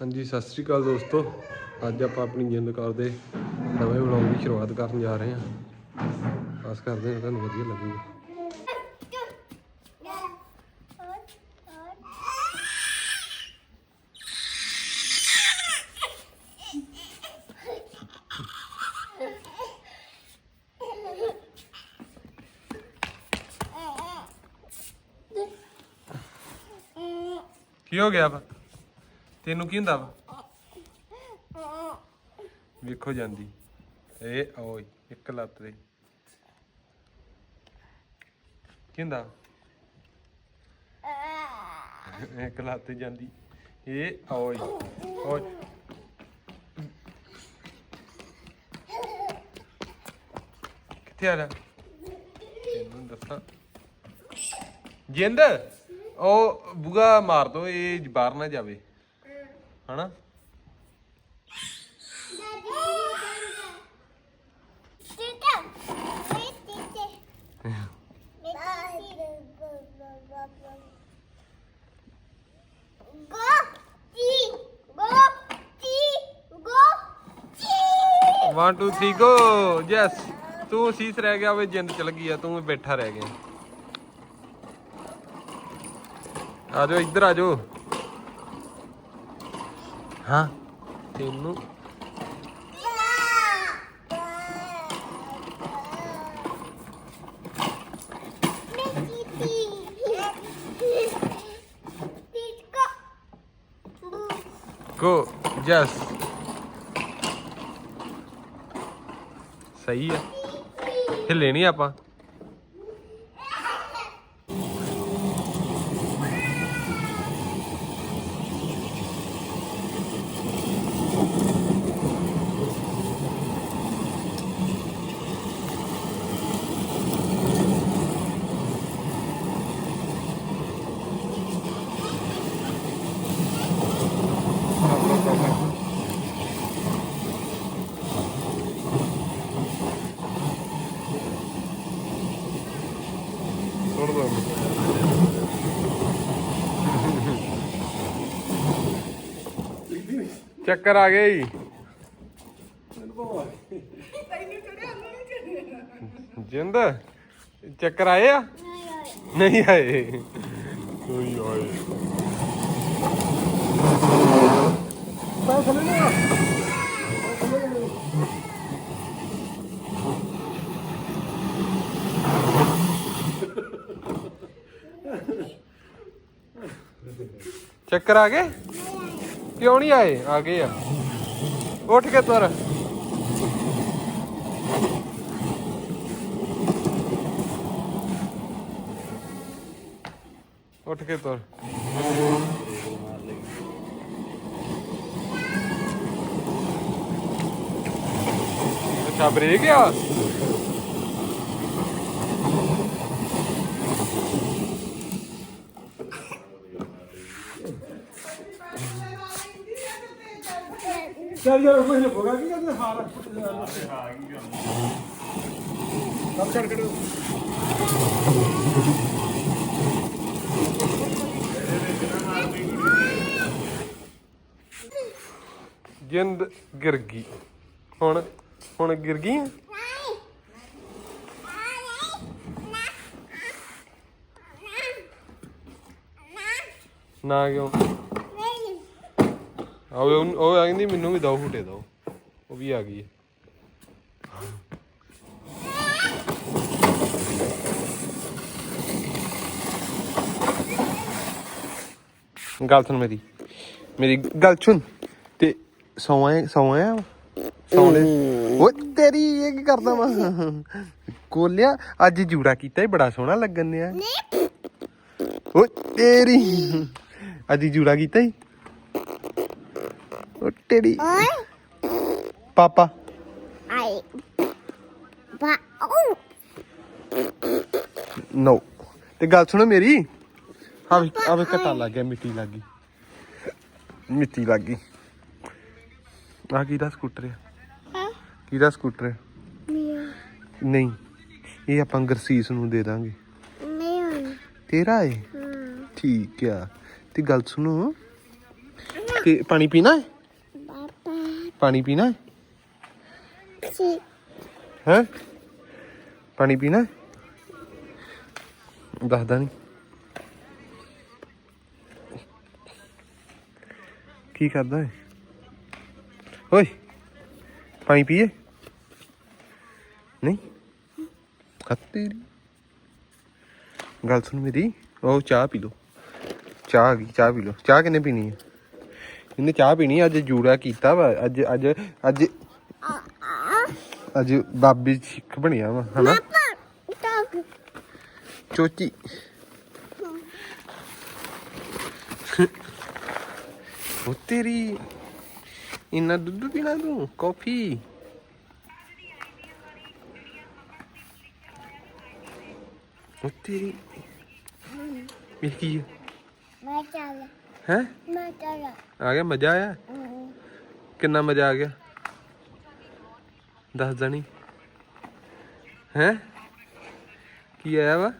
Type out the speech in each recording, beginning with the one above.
ਹਾਂਜੀ, ਸਤਿ ਸ੍ਰੀ ਅਕਾਲ ਦੋਸਤੋ। ਅੱਜ ਆਪਾਂ ਆਪਣੀ ਜਿੰਦ ਕਾਰ ਦੇ ਨਵੇਂ ਵਲੌਗ ਦੀ ਸ਼ੁਰੂਆਤ ਕਰਨ ਜਾ ਰਹੇ ਹਾਂ। ਆਸ ਕਰਦੇ ਹਾਂ ਤੁਹਾਨੂੰ ਵਧੀਆ ਲੱਗੂਗਾ। ਕੀ ਹੋ ਗਿਆ? ਵਾ ਤੈਨੂੰ ਕੀ ਹੁੰਦਾ ਵਾ? ਵੇਖੋ ਜਾਂਦੀ। ਇਹ ਓਏ, ਇੱਕ ਲੱਤ ਦੇ। ਕੀ ਹੁੰਦਾ? ਇੱਕ ਲੱਤ ਤੇ ਜਾਂਦੀ। ਇਹ ਓਏ ਓਏ। ਕਿੱਥੇ ਆ ਰਿਹਾ? ਤੈਨੂੰ ਦੱਸਾਂ। ਜਿੰਦ, ਉਹ ਬੁਗਾ ਮਾਰ ਦੋ, ਇਹ ਬਾਹਰ ਨਾ ਜਾਵੇ। ਹਨਾ? Go! 1 2 3 ਗੋ ਯੈਸ ਤੂੰ ਸੀਸ ਰਹਿ ਗਿਆ ਵੇ, ਜਿੰਦ ਚਲ ਗਈ ਆ, ਤੂੰ ਬੈਠਾ ਰਹਿ ਗਿਆ। ਆ ਜਾਓ, ਇੱਧਰ ਆ ਜਾਓ। ਹਾਂ। ਤੈਨੂੰ ਗੋ ਯੈਸ ਸਹੀ ਆ। ਹਿੱਲੇ ਨਹੀਂ ਆਪਾਂ ਸੁਣ ਦੋ ਚੱਕਰ ਆ ਗਏ ਜਿੰਦ ਚੱਕਰ ਆਏ ਆ? ਨਹੀਂ ਆਏ। ਕੋਈ ਆਏ। ਚੱਕਰ ਆ ਗਏ? ਕਿਉਂ ਨਹੀਂ ਆਏ? ਆ ਗਏ ਆ। ਉੱਠ ਕੇ ਤੁਰ। ਉੱਠ ਕੇ ਤੁਰ। ਅੱਛਾ, ਬ੍ਰੇਕ ਆ? ਚੱਲ ਯਾਰ, ਉਹ ਇਹਨੇ ਭੋਗਾ ਕੀ ਕਰਦੇ ਹਾਲ ਸਭ ਛੱਡ ਕੱਢੋ ਜਿੰਦ ਗਿਰ ਗਈ। ਹੁਣ ਹੁਣ ਗਿਰ ਗਈ ਨਾ ਕਿਉਂ? ਆਵੇ ਉਹ ਆ ਕਹਿੰਦੀ ਮੈਨੂੰ ਵੀ ਦੋ ਫੁੱਟੇ ਦੋ ਉਹ ਵੀ ਆ ਗਈ ਹੈ। ਗੱਲ ਸੁਣ ਮੇਰੀ। ਮੇਰੀ ਗੱਲ ਸੁਣ। ਤੇ ਸੌਂ ਸੌਂ ਸੌਂ ਲੈ ਓ ਤੇਰੀ ਇਹ ਕੀ ਕਰਦਾ ਵਾ? ਕੋਲਿਆ ਅੱਜ ਜੂੜਾ ਕੀਤਾ ਹੀ ਬੜਾ ਸੋਹਣਾ ਲੱਗਣ ਡਿਆ। ਓ ਤੇਰੀ। ਅੱਜ ਜੂੜਾ ਕੀਤਾ ਹੀ ਓ ਤੇਰੀ ਪਾਪਾ I. But, oh! ਨੋ ਤੇ ਗੱਲ ਸੁਣੋ ਮੇਰੀ ਆਵੇ ਆਵੇ ਘਟਾ ਲੱਗ ਗਿਆ ਮਿੱਟੀ ਲੱਗ ਗਈ ਮਿੱਟੀ ਲੱਗ ਗਈ ਆ ਕਿਹਦਾ ਸਕੂਟਰ ਹੈ? ਕਿਹਦਾ ਸਕੂਟਰ ਹੈ. ਨਹੀਂ ਇਹ ਆਪਾਂ ਗਰਸੀਸ ਨੂੰ ਦੇ ਦਾਂਗੇ Meow. ਤੇਰਾ ਏ Hmm. ਠੀਕ ਆ ਤੇ ਗੱਲ ਸੁਣੋ ਕਿ ਪਾਣੀ ਪੀਣਾ ਹੈ ਪਾਣੀ ਪੀਣਾ ਹੈ? ਸੀ ਹੈ? ਪਾਣੀ ਪੀਣਾ ਨਹੀਂ। ਕੀ ਕਰਦਾ ਹੈ? ਓਏ ਪਾਣੀ ਪੀਏ? ਨਹੀਂ? ਖੱਤੀ ਗੱਲ ਸੁਣ ਮੇਰੀ ਉਹ ਚਾਹ ਪੀ ਲੋ ਚਾਹ ਆ ਗਈ ਚਾਹ ਪੀ ਲੋ ਚਾਹ ਕਿੰਨੇ ਪੀਣੀ ਹੈ? ਇਹਨੇ ਚਾਹ ਪੀਣੀ ਅੱਜ ਜੂੜਾ ਕੀਤਾ ਵਾ ਅੱਜ ਅੱਜ ਅੱਜ ਅੱਜ ਬਾਬੀ ਸਿੱਖ ਬਣਿਆ ਵਾ ਹਨਾ? ਚੋਚੀ। ਉਹ ਤੇਰੀ ਇੰਨਾ ਦੁੱਧ ਪੀਣਾ ਤੂੰ? ਕਾਫੀ। ਉਹ ਤੇਰੀ ਇਹ ਕੀ ਮੈਂ ਚੱਲ। ਹੈ? ਆ ਗਿਆ ਮਜ਼ਾ ਆਇਆ? ਕਿੰਨਾ ਮਜ਼ਾ ਆ ਗਿਆ? ਦੱਸ ਦਣੀ ਹੈ? ਕੀ ਆਇਆ ਵਾ?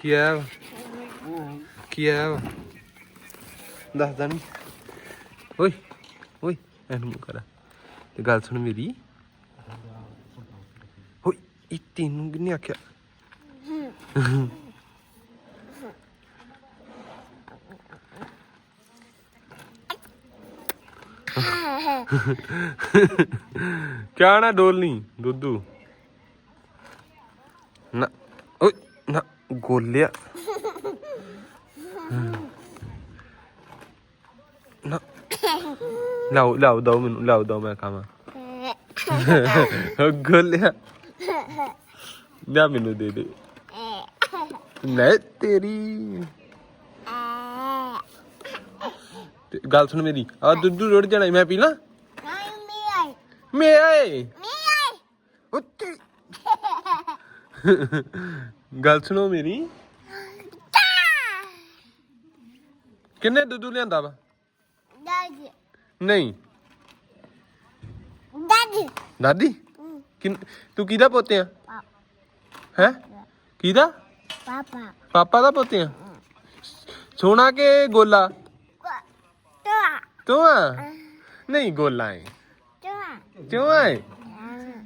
ਕੀ ਆਇਆ ਵਾ? ਕੀ ਆਇਆ ਵਾ? ਦੱਸ ਦਣੀ ਓਏ ਓਏ ਇਹਨੂੰ ਕਰ। ਤੇ ਗੱਲ ਸੁਣ ਮੇਰੀ। ਓਏ ਇਹ ਤੈਨੂੰ ਕਿੰਨੇ ਆਖਿਆ? ਕਿਆ ਨਾ ਡੋਲਨੀ ਦੁੱਧੂ ਨਾ ਓਏ ਨਾ ਗੋਲਿਆ। ਨਾ। ਲਾਓ ਲਾਓ ਦੋ ਮੈਨੂੰ ਲਾਓ ਦੋ ਮੈਂ ਖਾਵਾਂ। ਗੋਲਿਆ। ਨਾ ਮੈਨੂੰ ਦੇ ਦੇ। ਲੈ ਤੇਰੀ। ਤੇ ਗੱਲ ਸੁਣ ਮੇਰੀ ਆ ਦੁੱਧ ਰੁੜ ਜਾਣਾ ਈ, ਮੈਂ ਪੀ ਲਾਂ? ਮੀਆਈ ਮੈਂ ਆਏ। ਮੀਆਈ ਉੱਤੇ। ਗੱਲ ਸੁਣੋ ਮੇਰੀ। ਕਿੰਨੇ ਦੁੱਧ ਲਿਆਂਦਾ ਵਾ? ਦਾਦੀ ਨਹੀਂ। ਦਾਦੀ? ਦਾਦੀ ਕਿੰਨ- ਤੂੰ ਕਿਹਦਾ ਪੋਤੇ ਆ? ਹੈ? ਕਿਹਦਾ? ਪਾਪਾ। ਪਾਪਾ ਦਾ ਪੋਤੇ ਆ? ਸੋਨਾ ਕੇ ਗੋਲਾ? ਤੋਆ। ਤੂੰ ਆ ਨਹੀਂ ਗੋਲਾ ਹੈ ਕਿਉਂ ਹੈ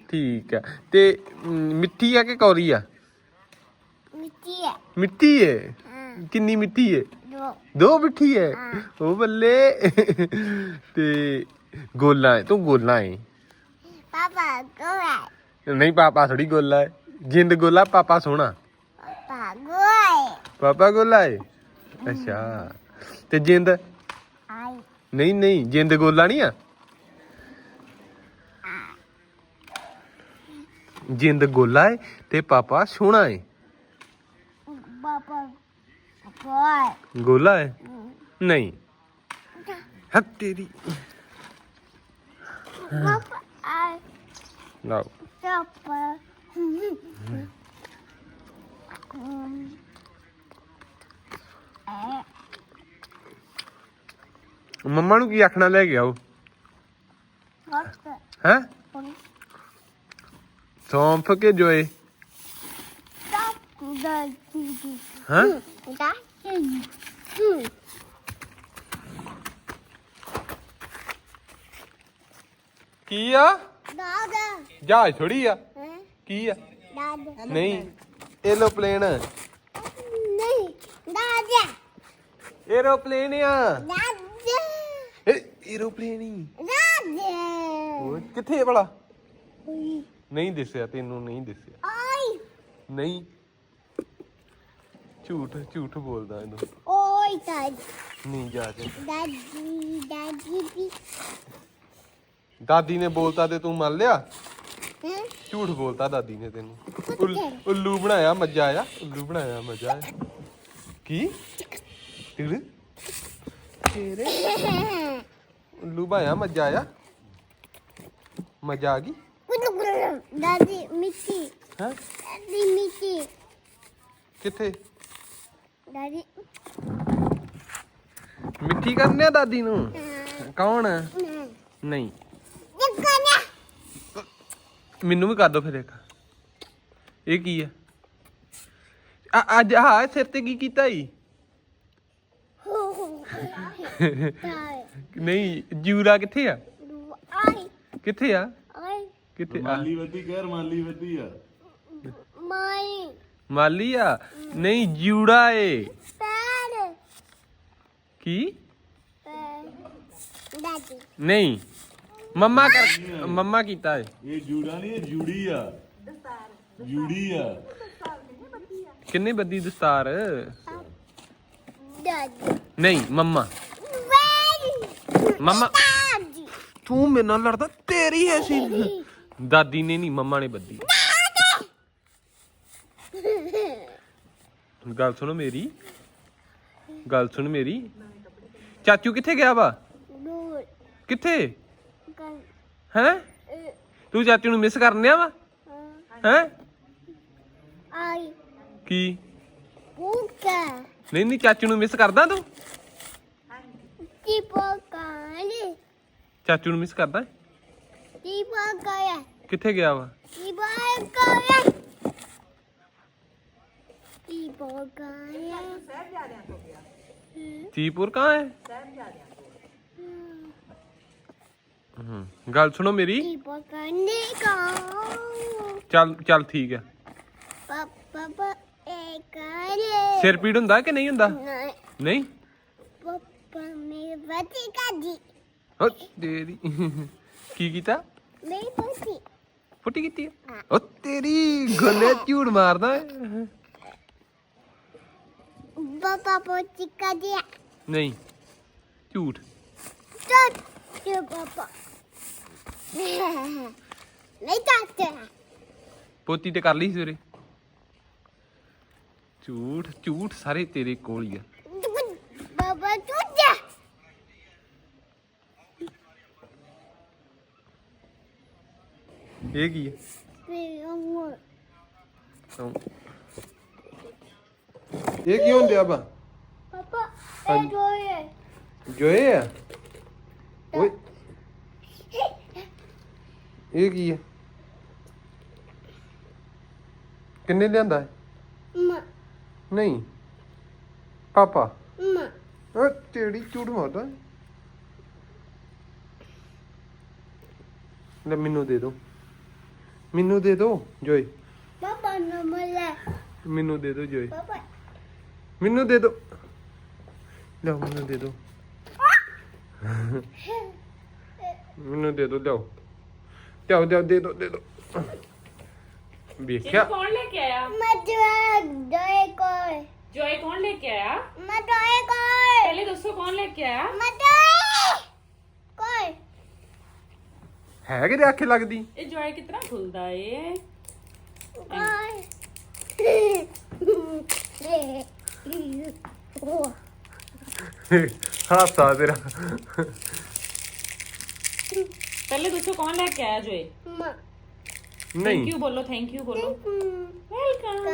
ਠੀਕ ਆ ਤੇ ਮ, ਮਿੱਠੀ ਆ ਕਿ ਕੌਰੀ ਆ? ਮਿੱਟੀ ਹੈ ਮਿੱਠੀ ਹੈ ਹਾਂ। ਕਿੰਨੀ ਮਿੱਠੀ ਹੈ ਦੋ। ਦੋ ਮਿੱਠੀ ਹੈ। ਉਹ ਬੱਲੇ। ਤੇ ਗੋਲਾ ਹੈ ਤੂੰ ਗੋਲਾ ਹੈ ਪਾਪਾ ਗੋਏ ਨਹੀਂ ਪਾਪਾ ਥੋੜੀ ਗੋਲਾ ਹੈ ਜਿੰਦ ਗੋਲਾ ਪਾਪਾ ਸੋਹਣਾ। ਪਾਪਾ ਗੋਏ ਪਾਪਾ ਗੋਲਾ ਹੈ ਅੱਛਾ। ਤੇ ਜਿੰਦ? ਆਈ। ਨਹੀਂ ਨਹੀਂ। ਜਿੰਦ ਗੋਲਾ ਨਹੀਂ ਆ? ਜਿੰਦ ਗੋਲਾ ਹੈ ਤੇ ਪਾਪਾ ਸੋਹਣਾ ਹੈ ਪਾਪਾ ਗੋਏ ਗੋਲਾ ਹੈ ਨਹੀਂ ਹੱਥ ਤੇਰੀ ਪਾਪਾ ਆਈ ਲਓ ਪਾਪਾ ਮੰਮਾ ਨੂੰ ਕੀ ਆਖਣਾ ਲੈ ਗਿਆ ਉਹ ਹੱਥ ਹੈ ਸਭ ਦਾਦੀ ਹਾਂ ਦਾਦੀ ਕੀ ਆ? ਜਹਾਜ਼ ਥੋੜੀ ਆ। ਕੀ ਆ? ਨਹੀਂ। ਐਰੋਪਲੇਨ ਐਰੋਪਲੇਨ ਆ। ਐਰੋਪਲੇਨ ਹੀ। ਓਏ ਕਿੱਥੇ ਭਲਾ? ਨਹੀਂ ਦਿਸਿਆ ਤੈਨੂੰ ਨਹੀਂ ਦਿਸਿਆ। ਓਏ ਨਹੀਂ। ਝੂਠ ਝੂਠ ਬੋਲਦਾ ਇਹਨੂੰ। ਓਏ ਦਾਦੀ ਨਹੀਂ ਜਾ ਕੇ। ਦਾਦੀ ਦਾਦੀ ਵੀ। ਦਾਦੀ ਨੇ ਬੋਲਤਾ ਤੇ ਤੂੰ ਮੰਨ ਲਿਆ? ਹਾਂ? ਝੂਠ ਬੋਲਤਾ ਦਾਦੀ ਨੇ ਤੈਨੂੰ। ਉਲ- ਉੱਲੂ ਬਣਾਇਆ ਮੱਜਾ ਆ ਉੱਲੂ ਬਣਾਇਆ ਮੱਜਾ ਆ ਕੀ? ਟਿੜ ਤੇਰੇ? ਉੱਲੂ ਬਣਾਇਆ ਮੱਜਾ ਆ ਮੱਜਾ ਆ ਗਈ? ਦਾਦੀ ਮਿੱਟੀ ਹੈ ਦਾਦੀ ਮਿੱਟੀ ਕਿੱਥੇ? ਦਾਦੀ ਮਿੱਠੀ ਕਰਨੇ ਆ ਦਾਦੀ ਨੂੰ? ਕੌਣ? ਨਹੀਂ। ਮੈਨੂੰ ਵੀ ਕਰ ਦੋ ਫਿਰ ਇੱਕ। ਇਹ ਕੀ ਆ? ਆ- ਅੱਜ ਹਾਂ ਸਿਰ ਤੇ ਕੀ ਕੀਤਾ ਈ? ਨਹੀਂ ਜੂਰਾ ਕਿੱਥੇ ਆ? ਕਿੱਥੇ ਆ? ਕਿੱਥੇ? ਆ ਮਾਲੀ ਵੱਡੀ ਕਹਿ ਮਾਲੀ ਵੱਡੀ ਆ। ਮਾਈ। ਮਾਲੀ ਆ? ਨਹੀਂ ਜੂੜਾ ਏ। ਪੈਰ। ਕੀ? ਪੈਰ। ਦਾਦੀ। ਨਹੀਂ। ਮੰਮਾ ਕਰ ਮੰਮਾ ਕੀਤਾ ਏ। ਇਹ ਜੂੜਾ ਨਹੀਂ ਇਹ ਜੂੜੀ ਆ। ਜੂੜੀ ਆ। ਕਿੰਨੇ ਬੱਦੀ ਦਸਤਾਰ? ਦਾਦੀ। ਨਹੀਂ ਮੰਮਾ। ਮੰਮਾ। ਦਾਦੀ। ਤੂੰ ਮੇਰੇ ਨਾਲ ਲੜਦਾ ਤੇਰੀ ਹੈ ਸੀ। ਦਾਦੀ ਨੇ ਨਹੀਂ ਮੰਮਾ ਨੇ ਬੱਦੀ। ਗੱਲ ਸੁਣੋ ਮੇਰੀ। ਗੱਲ ਸੁਣ ਮੇਰੀ। ਚਾਚੂ ਕਿੱਥੇ ਗਿਆ ਵਾ? ਦੂਰ ਕਿੱਥੇ? ਹੈ? ਤੂੰ ਚਾਚੂ ਨੂੰ ਮਿਸ ਕਰਨਿਆ ਵਾ? ਹੈ? ਆਈ ਕੀ? ਪੁੱਕਾ ਨਹੀਂ ਨਹੀਂ ਚਾਚੂ ਨੂੰ ਮਿਸ ਕਰਦਾ ਤੂੰ? ਟਿਪਕਾਲੇ ਚਾਚੂ ਨੂੰ ਮਿਸ ਕਰਦਾ? ਟਿਪਕਾਇਆ ਕਿੱਥੇ ਗਿਆ ਵਾ? ਟਿਪਕਾਇਆ ਟਿਪਕਾਇਆ ਜੀਪੁਰ ਕਹਾਂ ਹੈ? ਹੂੰ ਗੱਲ ਸੁਣੋ ਮੇਰੀ। ਕਾ ਚੱਲ ਚੱਲ ਠੀਕ ਹੈ। ਪਾਪਾ ਸਿਰ ਪੀੜ ਹੁੰਦਾ ਕਿ ਨਹੀਂ ਹੁੰਦਾ? ਨਹੀਂ? ਪਾਪਾ ਮੇਰੇ ਬੱਚੀ ਕਾਜੀ ਓ ਤੇਰੀ ਕੀ ਕੀਤਾ? ਫੁੱਟੀ ਕੀਤੀ ਤੇਰੀ ਗੋਲੇ ਝੂੜ ਮਾਰਦਾ। ਹੈ। ਨਹੀਂ ਝੂਠ। ਚੱਲ ਤੇ ਪਾਪਾ? ਨਹੀਂ ਚਾਹਤੇ ਪੋਤੀ ਤੇ ਕਰ ਲਈ ਸੀ ਸਵੇਰੇ। ਝੂਠ ਝੂਠ ਸਾਰੇ ਤੇਰੇ ਕੋਲ ਹੀ ਆ ਬਾਬਾ ਤੂੰ ਜਾ ਇਹ ਕੀ ਹੈ। ਇਹ ਕੀ ਹੁੰਦਿਆ ਬਾ ਪਾਪਾ। ਇਹ ਦੋਏ ਜੋਏ ਆ? ਓਏ। ਇਹ ਕੀ ਹੈ? ਕਿੰਨੇ ਲਿਆਂਦਾ ਹੈ? ਮਾ। ਨਹੀਂ। ਪਾਪਾ? ਮਾ। ਓ ਤੇਰੀ ਝੂਠ ਮਾਰਦਾ। ਲੈ ਮੈਨੂੰ ਦੇ ਦੋ ਮੈਨੂੰ ਦੇ ਦੋ ਜੋਏ। ਪਾਪਾ ਨਾ ਮਲੇ ਮੈਨੂੰ ਦੇ ਦੋ ਜੋਏ। ਪਾਪਾ। ਮੈਨੂੰ ਦੇ ਦੋ। ਲੈ ਮੈਨੂੰ ਦੇ ਦੋ। ਮੈਨੂੰ ਦੇ ਦੋ ਲਿਆਓ। ਲਿਆਓ ਲਿਆਓ ਦੇ ਦੋ ਦੇ ਦੋ। ਵੇਖਿਆ? ਇਹਨੂੰ ਕੌਣ ਲੈ ਕੇ ਆਇਆ? ਮੈਂ ਦੋਏ ਦੋਏ ਕੋਏ ਜੋਏ ਕੌਣ ਲੈ ਕੇ ਆਇਆ? ਮੈਂ ਦੋਏ ਕੋਏ ਪਹਿਲੇ ਦੱਸੋ ਕੌਣ ਲੈ ਕੇ ਆਇਆ? ਮੈਂ ਦੋਏ ਹੈ ਕਿਤੇ ਆਖੇ ਲੱਗਦੀ? ਇਹ ਜੋਏ ਕਿਤਨਾ ਖੁੱਲਦਾ ਏ? ਕੋਏ ਹਾਸਾ ਤੇਰਾ। ਪਹਿਲੇ ਦੱਸੋ ਕੌਣ ਲੈ ਕੇ ਆਇਆ ਜੋਏ? ਮਾ। ਥੈਂਕ ਨਹੀਂ ਯੂ ਬੋਲੋ ਥੈਂਕ ਯੂ ਬੋਲੋ। ਵੈਲਕਮ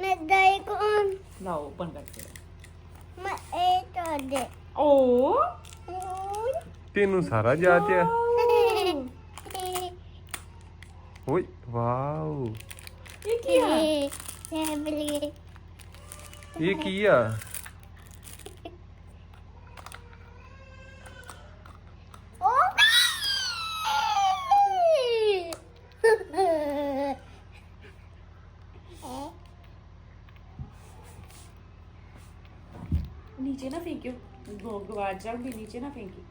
ਮੈਂ ਦੋਏ ਕੋਨ ਲਾਓ ਓਪਨ ਕਰਕੇ ਮੈਂ ਇਹ ਤੋੜੇ ਓ? ਤੈਨੂੰ ਸਾਰਾ ਜਾਚ ਆ। ਓਏ ਵਾਓ ਇਹ ਕੀ ਆ ਫੈਮਿਲੀ ਇਹ ਕੀ ਆ नीचे ना फेंकियो गो- गवाच जाओगी नीचे ना फेंकी